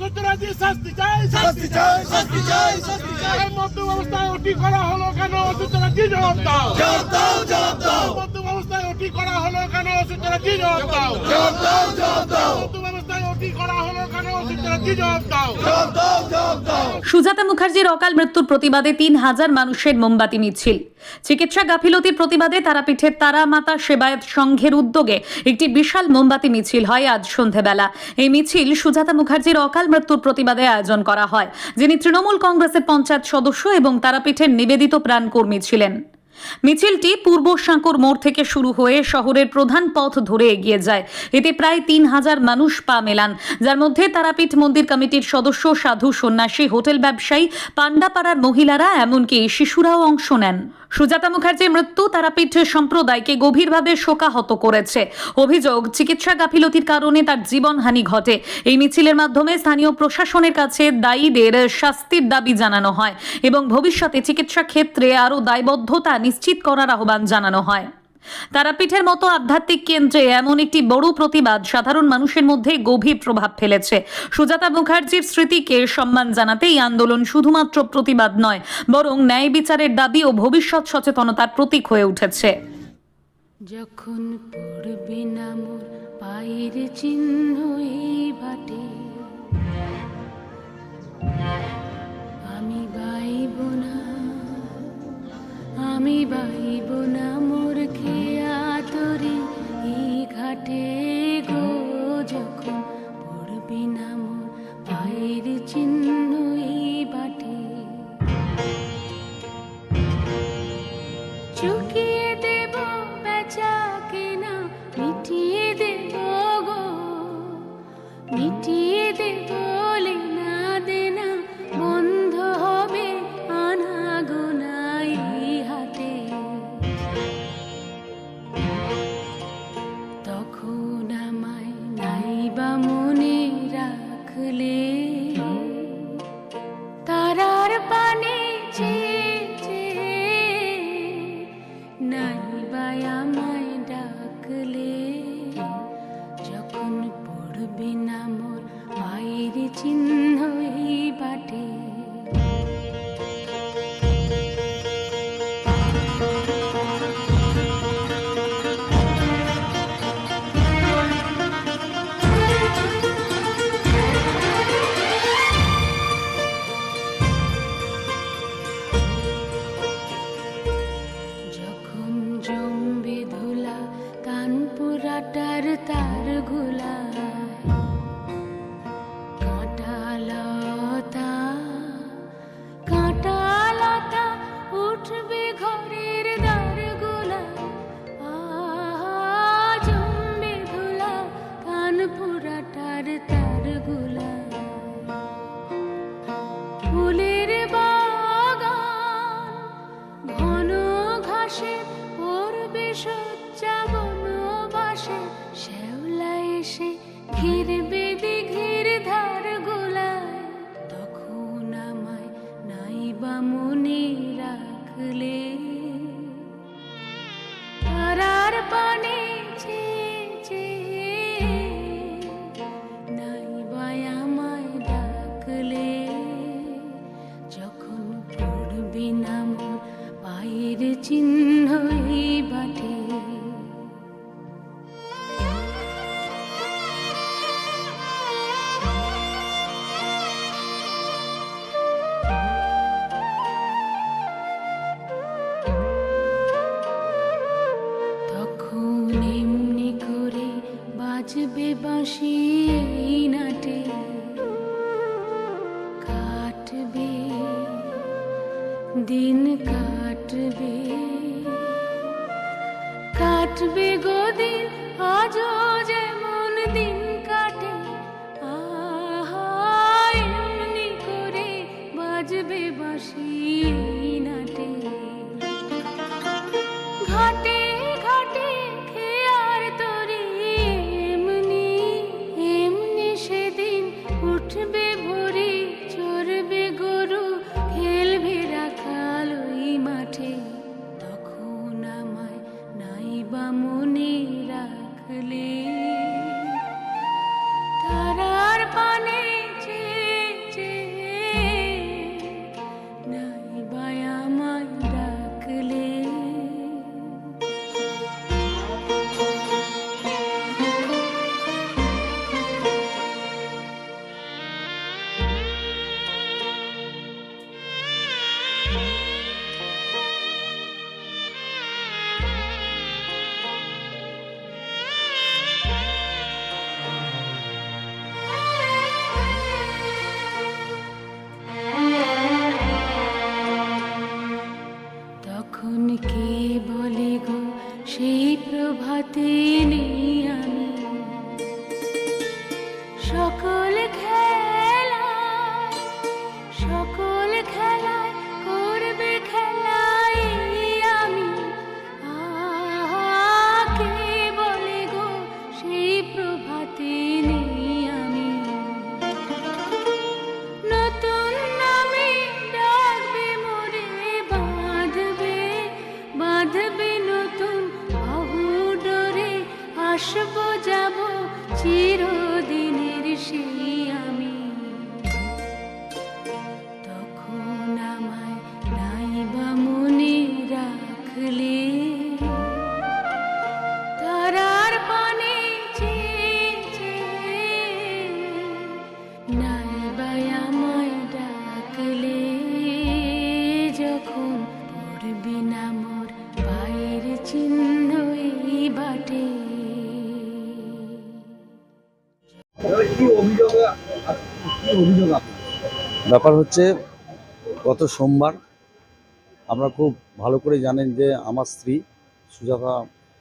সূত্রাদি শাস্তি চাই শাস্তি চাই শাস্তি চাই শাস্তি চাই। এই মধ্যম অবস্থায় ওটি করা হলো কেন? সূত্রাদি জবাব দাও। জবাব দাও জবাব দাও। ওটি করা হলো কেন? সূত্রাদি জবাব দাও। জবাব দাও জবাব দাও। মধ্যম ওটি করা হলো কেন? সূত্রাদি জবাব দাও। জবাব দাও জবাব দাও। সুজাতা মুখার্জির অকাল মৃত্যুর প্রতিবাদে তিন হাজার মানুষের মোমবাতি মিছিল। চিকিৎসা গাফিলতির প্রতিবাদে তারাপীঠের তারা মাতা সেবায়ত সংঘের উদ্যোগে একটি বিশাল মোমবাতি মিছিল হয় আজ সন্ধেবেলা। এই মিছিল সুজাতা মুখার্জির অকাল মৃত্যুর প্রতিবাদে আয়োজন করা হয় যিনি তৃণমূল কংগ্রেসের পঞ্চায়েত সদস্য এবং তারাপীঠের নিবেদিত প্রাণকর্মী ছিলেন। মিছিলটি পূর্ব সাঁকর মোড় থেকে শুরু হয়ে শহরের প্রধান পথ ধরে এগিয়ে যায়। এতে প্রায় তিন হাজার মানুষ পা মেলান, যার মধ্যে তারাপীঠ মন্দির কমিটির সদস্য, সাধু সন্ন্যাসী, হোটেল ব্যবসায়ী, পাণ্ডাপাড়ার মহিলারা, এমনকি শিশুরাও অংশ নেন। সুজাতা মুখার্জির মৃত্যু তারাপীঠ সম্প্রদায়কে গভীরভাবে শোকাহত করেছে। অভিযোগ, চিকিৎসা গাফিলতির কারণে তার জীবনহানি ঘটে। এই মিছিলের মাধ্যমে স্থানীয় প্রশাসনের কাছে দায়ীদের শাস্তির দাবি জানানো হয় এবং ভবিষ্যতে চিকিৎসা ক্ষেত্রে আরও দায়বদ্ধতা নিশ্চিত করার আহ্বান জানানো হয়। তারাপীঠের মতো আধ্যাত্মিক কেন্দ্রে এমন একটি বড় প্রতিবাদ সাধারণ মানুষের মধ্যে গভীর প্রভাব ফেলেছে। সুজাতা মুখার্জির স্মৃতিকে সম্মান জানাতে এই আন্দোলন শুধুমাত্র প্রতিবাদ নয়, বরং ন্যায় বিচারের দাবি ও ভবিষ্যৎ সচেতনতার প্রতীক হয়ে উঠেছে। যখন পড়বে না মোর পায়ের চিহ্ন বাটে, আমি বাইব না। আমি বাইব না মোর খেয়া তরি ঘাটে গো Hidden baby. কাটবে কাটবে গোদিন আজ আজও যেমন দিন। সেই প্রভাতে নেই আমি সকলে ব্যাপার হচ্ছে, গত সোমবার আপনারা খুব ভালো করে জানেন যে আমার স্ত্রী সুজাতা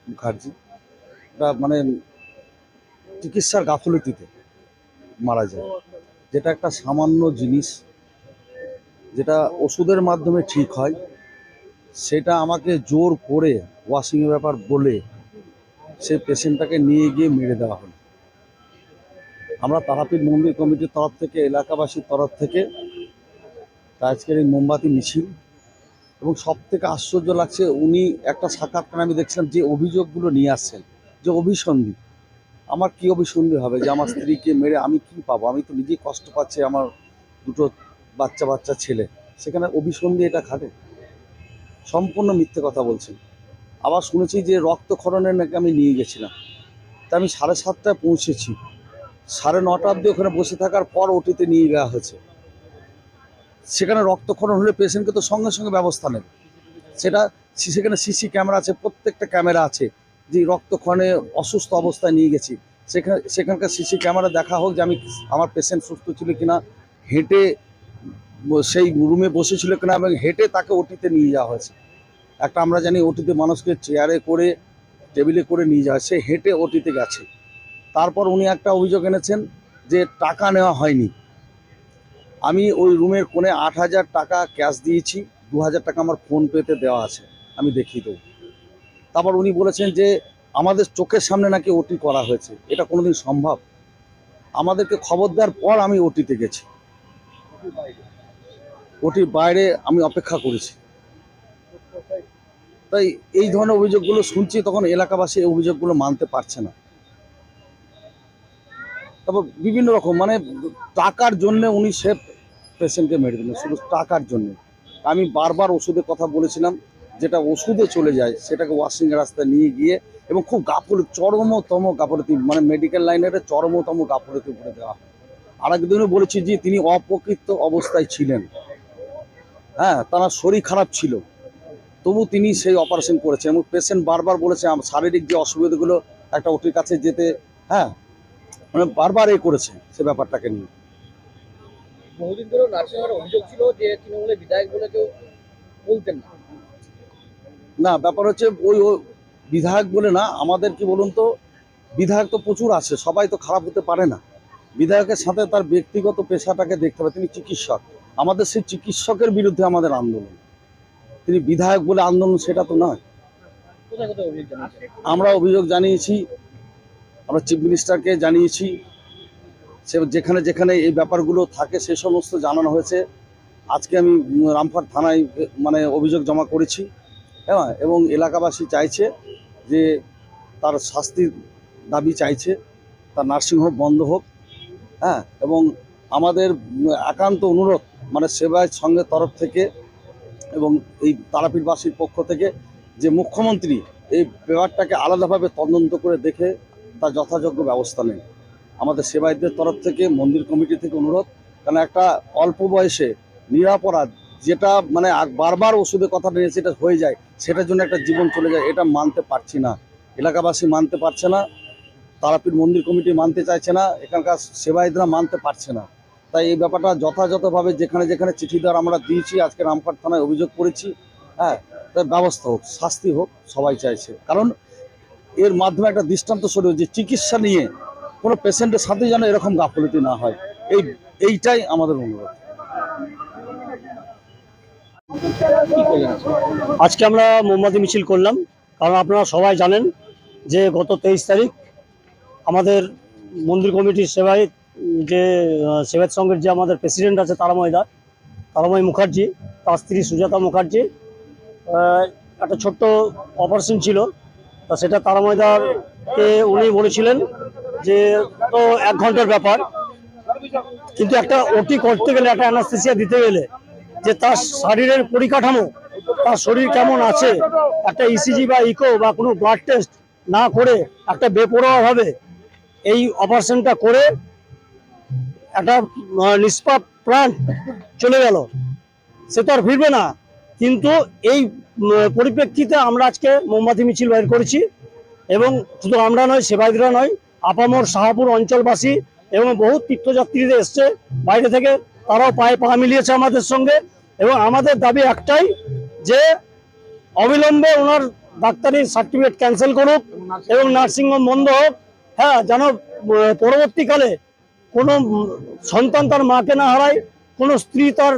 মুখার্জি এটা মানে চিকিৎসার গাফলতিতে মারা যায়। যেটা একটা সামান্য জিনিস, যেটা ওষুধের মাধ্যমে ঠিক হয়, সেটা আমাকে জোর করে ওয়াশিংয়ের ব্যাপার বলে সে পেশেন্টটাকে নিয়ে গিয়ে মেরে দেওয়া হলো। আমরা তারাপীঠ মন্দির কমিটির তরফ থেকে, এলাকাবাসীর তরফ থেকে আজকের এই মোমবাতি মিছিল। এবং সব থেকে আশ্চর্য লাগছে, উনি একটা সাক্ষাৎকার আমি দেখছিলাম যে অভিযোগগুলো নিয়ে আসছেন, যে অভিসন্ধি। আমার কি অভিসন্ধি হবে যে আমার স্ত্রীকে মেরে আমি কি পাবো? আমি তো নিজেই কষ্ট পাচ্ছি, আমার দুটো বাচ্চা বাচ্চা ছেলে। সেখানে অভিসন্ধি এটা খাটে। সম্পূর্ণ মিথ্যে কথা বলছেন। আবার শুনেছি যে রক্তক্ষরণের নাকি আমি নিয়ে গেছিলাম। তা আমি সাড়ে সাতটায় পৌঁছেছি। সাড়ে নটা অব্দি ওখানে বসে থাকার পর ওটিতে নিয়ে যাওয়া হয়েছে। সেখানে রক্তক্ষরণ হলে পেশেন্টকে তো সঙ্গে সঙ্গে ব্যবস্থা নেবে। সেটা সেখানে সিসি ক্যামেরা আছে, প্রত্যেকটা ক্যামেরা আছে, যে রক্তক্ষণে অসুস্থ অবস্থায় নিয়ে গেছি। সেখানে সেখানকার সিসি ক্যামেরা দেখা হোক যে আমি আমার পেশেন্ট সুস্থ ছিল কিনা, হেঁটে সেই রুমে বসেছিল কিনা এবং হেঁটে তাকে ওটিতে নিয়ে যাওয়া হয়েছে। একটা আমরা জানি ওটিতে মানুষকে চেয়ারে করে টেবিলে করে নিয়ে যাওয়া হয়। সে হেঁটে ওটিতে গেছে। তারপর উনি একটা অভিযোগ এনেছেন যে টাকা নেওয়া হয়নি। আমি ওই রুমের কোণে আট হাজার টাকা ক্যাশ দিয়েছি, দু হাজার টাকা আমার ফোন পেতে দেওয়া আছে, আমি দেখিয়ে দেবো। তারপর উনি বলেছেন যে আমাদের চোখের সামনে নাকি ওটি করা হয়েছে, এটা কোনোদিন সম্ভব? আমাদেরকে খবর দেওয়ার পর আমি ওটিতে গেছি। ওটির বাইরে আমি অপেক্ষা করেছি। তাই এই ধরনের অভিযোগগুলো শুনছি, তখন এলাকাবাসী অভিযোগগুলো মানতে পারছে না। তারপর বিভিন্ন রকম মানে টাকার জন্য উনি সে পেশেন্টকে মেরে দিলেন, শুধু টাকার জন্য। আমি বারবার ওষুধের কথা বলেছিলাম, যেটা ওষুধে চলে যায়, সেটাকে ওয়াশিং রাস্তায় নিয়ে গিয়ে এবং খুব গাফলতি চরমতম গাফলতি মানে মেডিকেল লাইনের চরমতম গাফলতি করে দেওয়া আর একদিনও বলেছি যে তিনি অপকৃত অবস্থায় ছিলেন। হ্যাঁ তার শরীর খারাপ ছিল। তবু তিনি সেই অপারেশন করেছেন এবং পেশেন্ট বারবার বলেছে শারীরিক যে অসুবিধাগুলো, একটা ওটির কাছে যেতে হ্যাঁ মানে বারবার এ করেছে সে ব্যাপারটাকে নিয়ে। বহুদিন ধরে নার্সিংহোমের অভিযোগ ছিল যে তৃণমূলের বিধায়ক বলে কেউ বলতেন না। না ব্যাপার হচ্ছে ওই বিধায়ক বলে না আমাদের কি বলুন তো বিধায়ক তো প্রচুর আছে সবাই তো খারাপ হতে পারে না। বিধায়কের সাথে তার ব্যক্তিগত পেশাটাকে দেখতে হবে তিনি চিকিৎসক। আমাদের সেই চিকিৎসকের বিরুদ্ধে আমাদের আন্দোলন। তিনি বিধায়ক বলে আন্দোলন সেটা তো নয়। আমরা অভিযোগ জানিয়েছি আমরা চিফ মিনিস্টারকে জানিয়েছি সে যেখানে যেখানে এই ব্যাপারগুলো থাকে সে সমস্ত জানানো হয়েছে। আজকে আমি উম, রামপুরহাট থানায় মানে অভিযোগ জমা করেছি হ্যাঁ এবং এলাকাবাসী চাইছে যে তার শাস্তির দাবি চাইছে তার নার্সিংহোম বন্ধ হোক হ্যাঁ এবং আমাদের একান্ত অনুরোধ মানে সেবায় সঙ্গে তরফ থেকে এবং এই তারাপীঠবাসীর পক্ষ থেকে যে মুখ্যমন্ত্রী এই ব্যাপারটাকে আলাদাভাবে তদন্ত করে দেখে তার যথাযোগ্য ব্যবস্থা নেই। আমাদের সেবায়তদের তরফ থেকে, মন্দির কমিটি থেকে অনুরোধ কারণ একটা অল্প বয়সে নিরাপরাধ, যেটা মানে বারবার ওষুধের কথা নিয়ে সেটা হয়ে যায়, সেটার জন্য একটা জীবন চলে যায়, এটা মানতে পারছি না। এলাকাবাসী মানতে পারছে না, তারাপীঠ মন্দির কমিটি মানতে চাইছে না, এখানকার সেবায়তরা মানতে পারছে না। তাই এই ব্যাপারটা যথাযথভাবে যেখানে যেখানে চিঠি দেওয়ার আমরা দিয়েছি, আজকে রামপাট থানায় অভিযোগ করেছি হ্যাঁ তার ব্যবস্থা হোক, শাস্তি হোক, সবাই চাইছে। কারণ এর মাধ্যমে একটা দৃষ্টান্ত শুরু যে চিকিৎসা নিয়ে কোনো পেশেন্টের সাথে যেন এরকম গাফলতি না হয় এই, এইটাই আমাদের অনুরোধ আজকে? আমরা মোমবাতি মিছিল করলাম, কারণ আপনারা সবাই জানেন যে গত তেইশ তারিখ আমাদের মন্দির কমিটির সেবায় যে সেবায়ত সংঘের যে আমাদের প্রেসিডেন্ট আছে তারাময় দা, তারাময় মুখার্জি, তার স্ত্রী সুজাতা মুখার্জি একটা ছোট্ট অপারেশন ছিল তা সেটা তারা ময়দারকে উনি বলেছিলেন যে, তো এক ঘণ্টার ব্যাপার। কিন্তু একটা ওটি করতে গেলে, একটা অ্যানাস্থেসিয়া দিতে গেলে যে তার শরীরের পরিকাঠামো, তার শরীর কেমন আছে, একটা ইসিজি বা ইকো বা কোনো ব্লাড টেস্ট না করে একটা বেপরোয়াভাবে এই অপারেশনটা করে একটা নিষ্পাপ প্রাণ চলে গেল। সে তো আর ফিরবে না। কিন্তু এই পরিপ্রেক্ষিতে আমরা আজকে মোমবাতি মিছিল বের করেছি এবং শুধু আমরা নয়, সেবায়তরা নয়, আপামর শাহপুর অঞ্চলবাসী এবং বহু তীর্থযাত্রীরা এসছে। বাইরে থেকে তারাও পায়ে পা মিলিয়েছে আমাদের সঙ্গে এবং আমাদের দাবি একটাই যে অবিলম্বে ওনার ডাক্তারির সার্টিফিকেট ক্যান্সেল করুক এবং নার্সিংহোম বন্ধ হোক। হ্যাঁ যেন পরবর্তীকালে কোনো সন্তান তার মাকে না হারায়, কোনো স্ত্রী তার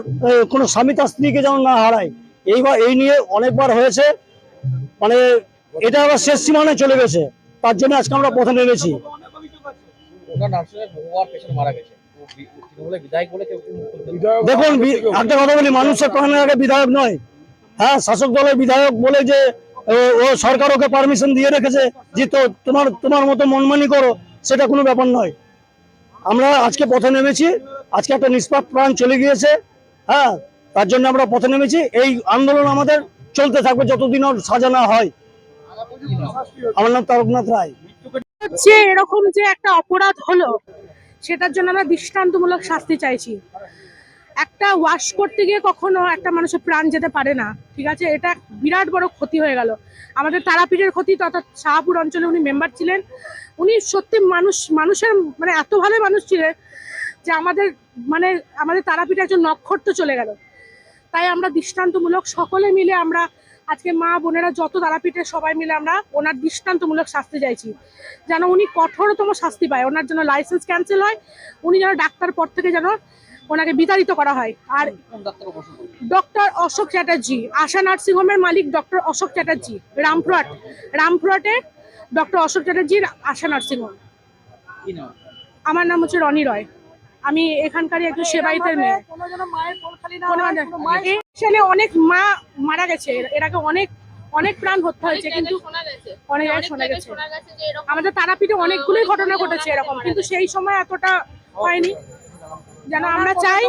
কোনো স্বামী তার স্ত্রীকে যেন না হারায়। এইবার এই নিয়ে অনেকবার হয়েছে। মানে এটা আবার শেষ সীমানায় চলে গেছে। তার জন্য আজকে আমরা পথে নেমেছি। দেখুন একটা কথা বলি মানুষের প্রাণের আগে বিধায়ক নয়। হ্যাঁ শাসক দলের বিধায়ক বলে যে ও ও সরকার ওকে পারমিশন দিয়ে রেখেছে যে তো তোমার তোমার মতো মনমানি করো সেটা কোনো ব্যাপার নয়। আমরা আজকে পথে নেমেছি। আজকে একটা নিষ্পাপ প্রাণ চলে গিয়েছে। হ্যাঁ তার জন্য আমরা পথে নেমেছি। এই আন্দোলন আমাদের চলতে থাকবে যতদিন ওর সাজা না হয়। আমার নাম তারকনাথ রায়। হচ্ছে এরকম যে একটা অপরাধ হলো, সেটার জন্য আমরা দৃষ্টান্তমূলক শাস্তি চাইছি। একটা ওয়াশ করতে গিয়ে কখনো একটা মানুষের প্রাণ যেতে পারে না, ঠিক আছে? এটা বিরাট বড় ক্ষতি হয়ে গেল। আমাদের তারাপীঠের ক্ষতি তথা শাহপুর অঞ্চলে উনি মেম্বার ছিলেন। উনি সত্যি মানুষ, মানুষের মানে এত ভালো মানুষ ছিলেন যে আমাদের মানে আমাদের তারাপীঠে একজন নক্ষত্র চলে গেল। তাই আমরা দৃষ্টান্তমূলক সকলে মিলে আমরা আজকে মা বোনেরা যত তারাপীঠে সবাই মিলে আমরা ওনার দৃষ্টান্তমূলক শাস্তি চাইছি। যেন উনি কঠোরতম শাস্তি পায় ওনার জন্য লাইসেন্স ক্যান্সেল হয় উনি যেন ডাক্তার পর থেকে যেন ওনাকে বিতাড়িত করা হয়। আর ডক্টর অশোক চ্যাটার্জি আশা নার্সিংহোমের মালিক ডক্টর অশোক চ্যাটার্জি রামপুরহাট রামপুরহাটে ডক্টর অশোক চ্যাটার্জির আশা নার্সিংহোম। কি নাম? আমার নাম হচ্ছে রনি রয়। আমি এখানকারই একজন সেবাইতের মেয়ে। ছেলে অনেক মা মারা গেছে। এর- আগে অনেক অনেক প্রাণ হত্যা হয়েছে কিন্তু অনেক অনেক শোনা গেছে। শোনা গেছে যে এরকম আমাদের তারাপীঠে অনেকগুলোই ঘটনা ঘটেছে এরকম কিন্তু সেই সময় এতটা হয়নি। যেন আমরা চাই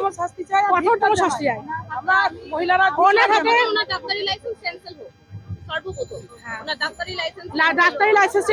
কঠোরতম শাস্তি চাই ওনার হাতে ডাক্তারি লাইসেন্স ক্যান্সেল হোক সর্বপ্রথম। ডাক্তারি লাইসেন্স